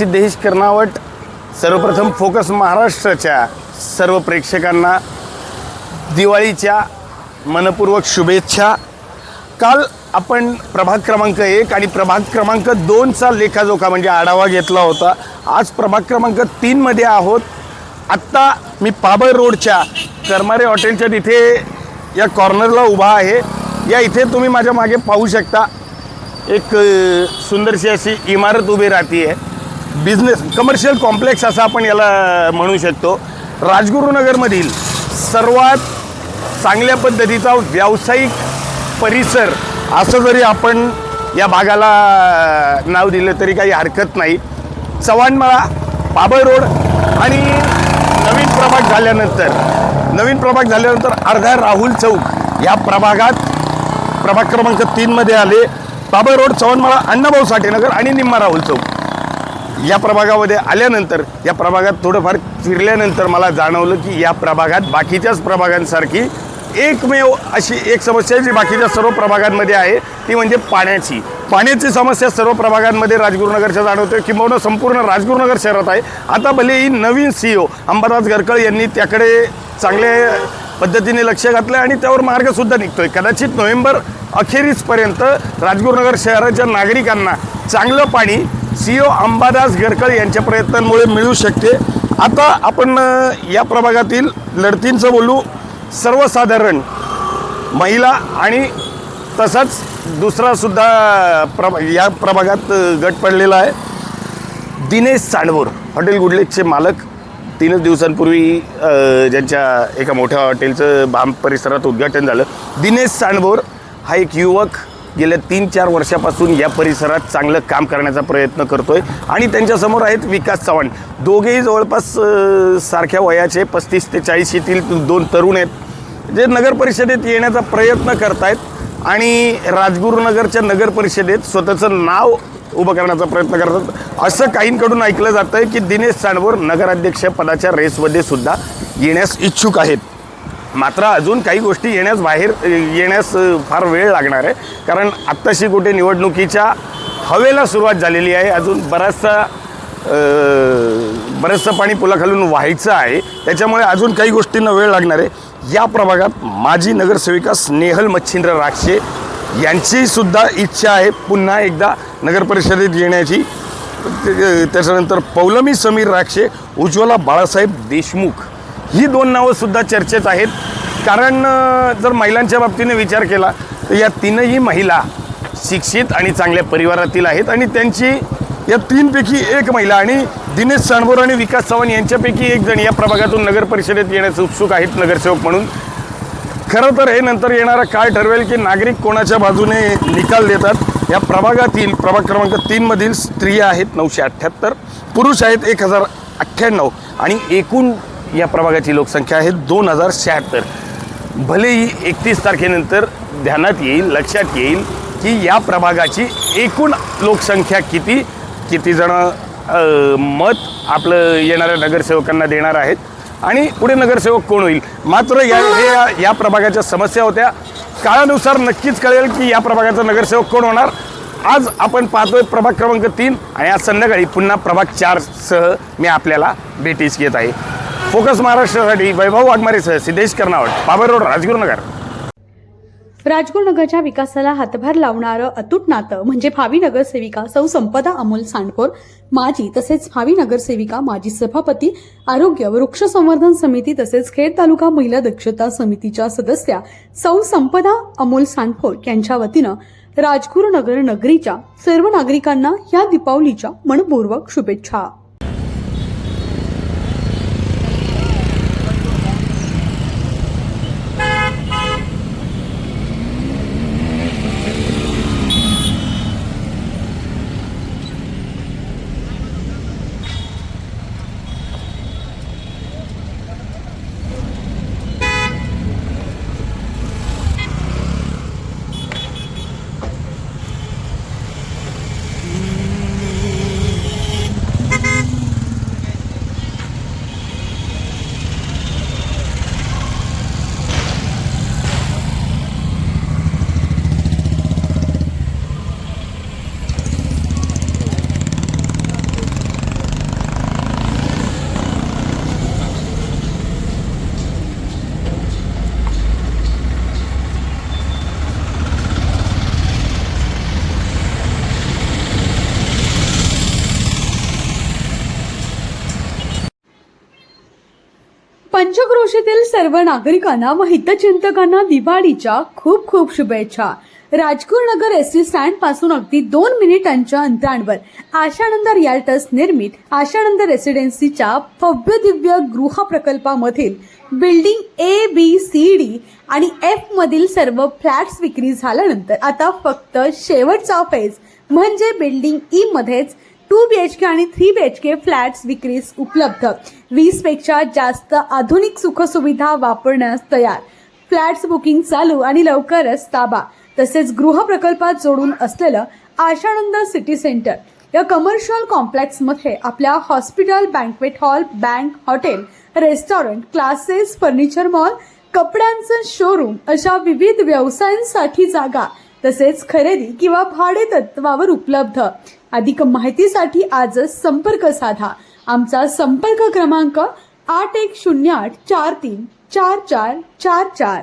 सिद्धेश कर्नावट सर्वप्रथम फोकस महाराष्ट्राच्या सर्व प्रेक्षकांना दिवाळीच्या मनपूर्वक शुभेच्छा. काल आपण प्रभाग क्रमांक एक आणि प्रभाग क्रमांक दोनचा लेखाजोखा म्हणजे आढावा घेतला होता. आज प्रभाग क्रमांक तीनमध्ये आहोत. आत्ता मी पाबळ रोडच्या करमारे हॉटेलच्या तिथे या कॉर्नरला उभा आहे. या इथे तुम्ही माझ्या मागे पाहू शकता. एक सुंदरशी अशी इमारत उभी राहते आहे बिझनेस कमर्शियल कॉम्प्लेक्स असं आपण याला म्हणू शकतो. राजगुरुनगरमधील सर्वात चांगल्या पद्धतीचा व्यावसायिक परिसर असं जरी आपण या भागाला नाव दिलं तरी काही हरकत नाही. चव्हाणमाळा बाबळ रोड आणि नवीन प्रभाग झाल्यानंतर नवीन प्रभाग झाल्यानंतर अर्धा राहुल चौक या प्रभागात प्रभाग क्रमांक तीनमध्ये आले. बाबळ रोड चव्हाणमाळा अण्णाभाऊ साठेनगर आणि निम्मा राहुल चौक. या प्रभागामध्ये आल्यानंतर या प्रभागात थोडंफार फिरल्यानंतर मला जाणवलं की या प्रभागात बाकीच्याच प्रभागांसारखी एकमेव अशी एक समस्या आहे जी बाकीच्या सर्व प्रभागांमध्ये आहे ती म्हणजे पाण्याची. पाण्याची समस्या सर्व प्रभागांमध्ये राजगुरुनगरच्या जाणवते किंबहुना संपूर्ण राजगुरुनगर शहरात आहे. आता भलेही नवीन सी ओ अंबादास गरकळ यांनी त्याकडे चांगले पद्धतीने लक्ष घातलं आणि त्यावर मार्गसुद्धा निघतोय. कदाचित नोव्हेंबर अखेरीसपर्यंत राजगुरुनगर शहराच्या नागरिकांना चांगलं पाणी सी ओ अंबादास गरकळ यांच्या प्रयत्नांमुळे मिळू शकते. आता आपण या प्रभागातील लढतींचं बोलू. सर्वसाधारण महिला आणि तसाच दुसरासुद्धा प्रभा या प्रभागात गट पडलेला आहे. दिनेश सांडवोर हॉटेल गुडलेकचे मालक. तीनच दिवसांपूर्वी ज्यांच्या एका मोठ्या हॉटेलचं बाम परिसरात उद्घाटन झालं. दिनेश सांडभोर हा एक युवक गेल्या तीन चार वर्षापासून या परिसरात चांगलं काम करण्याचा प्रयत्न करतो आहे आणि त्यांच्यासमोर आहेत विकास चव्हाण. दोघेही जवळपास सारख्या वयाचे पस्तीस ते चाळीस येथील दोन तरुण आहेत जे नगर परिषदेत येण्याचा प्रयत्न करतायत आणि राजगुरुनगरच्या नगर परिषदेत स्वतःचं नाव उभं करण्याचा प्रयत्न करतात असं काहींकडून ऐकलं जातं आहे की दिनेश चांडवर नगराध्यक्ष पदाच्या रेसमध्ये सुद्धा येण्यास इच्छुक आहेत. मात्र अजून काही गोष्टी येण्यास बाहेर येण्यास फार वेळ लागणार आहे. कारण आत्ताशी कुठे निवडणुकीच्या हवेला सुरुवात झालेली आहे. अजून बराचसा बरंचसं पाणी पुलाखालून व्हायचं आहे. त्याच्यामुळे अजून काही गोष्टींना वेळ लागणार आहे. या प्रभागात माजी नगरसेविका स्नेहल मच्छिंद्र राक्षे यांचीसुद्धा इच्छा आहे पुन्हा एकदा नगर परिषदेत येण्याची. त्याच्यानंतर पौलमी समीर राक्षे उज्ज्वला बाळासाहेब देशमुख. ही दोन नावंसुद्धा चर्चेत आहेत. कारण जर महिलांच्या बाबतीने विचार केला तर या तीनही महिला शिक्षित आणि चांगल्या परिवारातील आहेत आणि त्यांची या तीनपैकी एक महिला आणि दिनेश सांडभोर आणि विकास चव्हाण यांच्यापैकी एक जण या प्रभागातून नगर परिषदेत येण्यास उत्सुक आहेत नगरसेवक म्हणून. खरं तर हे नंतर येणारा काळ ठरवेल की नागरिक कोणाच्या बाजूने निकाल देतात. या प्रभागातील प्रभाग क्रमांक तीनमधील स्त्रिया आहेत नऊशे अठ्ठ्याहत्तर पुरुष आहेत एक हजार अठ्ठ्याण्णव. आणि एकूण या प्रभागाची लोकसंख्या आहे दोन हजार शहात्तर. भलेही एकतीस तारखेनंतर ध्यानात येईल लक्षात येईल की या प्रभागाची एकूण लोकसंख्या किती? किती जण मत आपलं येणाऱ्या नगरसेवकांना देणार आहेत? आणि पुढे नगरसेवक कोण होईल? मात्र या हे या- प्रभागाच्या समस्या होत्या. काळानुसार नक्कीच कळेल की या प्रभागाचा नगरसेवक कोण होणार. आज आपण पाहतोय प्रभाग क्रमांक तीन आणि आज संध्याकाळी पुन्हा प्रभाग चार सह मी आपल्याला भेटीस घेत आहे. फोकस महाराष्ट्रासाठी वैभव वाघमारेसह सिद्धेश कर्नावट पाबर रोड राजगुरुनगर. राजगुरुनगरच्या विकासाला हातभार लावणारं अतूट नातं म्हणजे भावी नगरसेविका सौ संपदा अमोल सांडकोर माजी तसेच भावी नगरसेविका माजी सभापती आरोग्य व वृक्ष संवर्धन समिती तसेच खेड तालुका महिला दक्षता समितीच्या सदस्या सौ संपदा अमोल सांडकोर यांच्या वतीनं राजगुरुनगर नगरीच्या सर्व नागरिकांना या दीपावलीच्या मनपूर्वक शुभेच्छा. पंचक्रोशीतील सर्व नागरिकांना व हितचिंतकांना दिवाळीच्या खूप खूप शुभेच्छा. राजपूर नगर एस टी स्टँडपासून अगदी दोन मिनिटांच्या अंतरांवर आशानंद रियाल्टस निर्मित आशानंद रेसिडेन्सीच्या भव्य दिव्य गृह प्रकल्पामधील building A B C D आणि एफ मधील सर्व फ्लॅट्स विक्री झाल्यानंतर आता फक्त शेवटचा फेज म्हणजे बिल्डिंग ई मध्येच टू बी एच के आणि three B H K flats विक्रीस उपलब्ध. वीसपेक्षा जास्त आधुनिक सुखसुविधा वापरण्यास तयार. फ्लॅट्स बुकिंग चालू आणि लवकरच ताबा. तसेच गृह प्रकल्पात जोडून असलेलं आशानंद सिटी सेंटर. या कमर्शियल कॉम्प्लेक्समध्ये आपल्या hospital banquet hall bank hotel restaurant classes furniture mall कपड्यांचं शोरूम अशा विविध व्यवसायांसाठी जागा तसेच खरेदी किंवा भाडे तत्वावर उपलब्ध. अधिक माहितीसाठी आजच संपर्क साधा. आमचा संपर्क क्रमांक आठ एक शून्य आठ चार तीन चार चार चार चार.